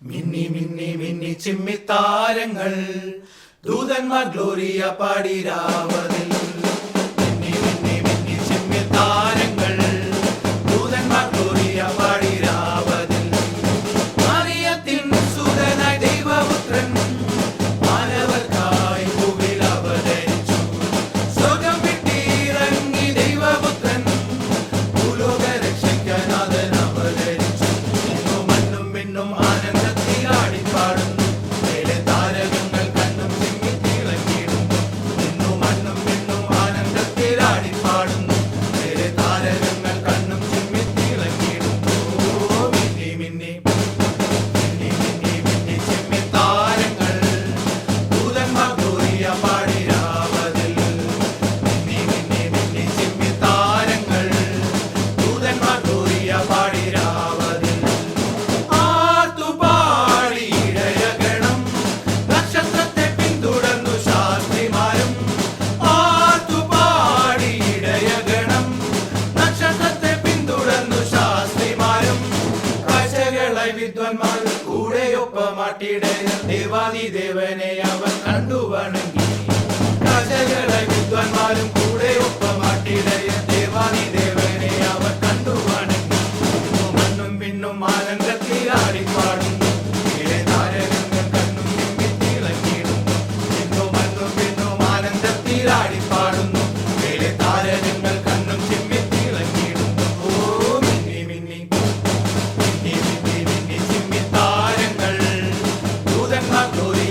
മിന്നി മിന്നി മിന്നി ചിമ്മി താരങ്ങൾ ദൂതന്മാർ ഗ്ലോറിയ പാടി രാവതിൽ വിദ്വന്മാർ കൂടെയൊപ്പമാട്ടിട ദേവാദി ദേവനെ അവൻ കണ്ടുവണങ്ങി. രാജകളെ വിദ്വന്മാരും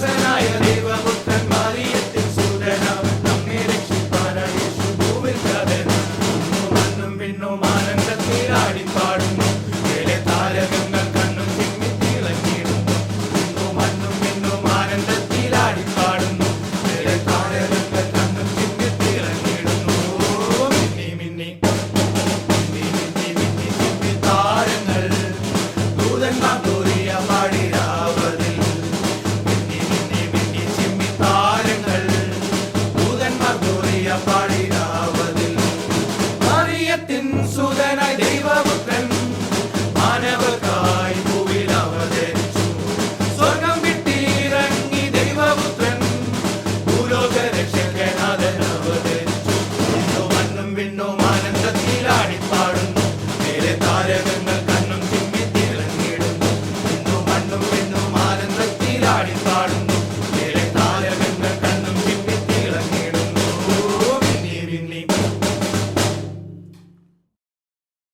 سنايا ليبا قلت ماريا.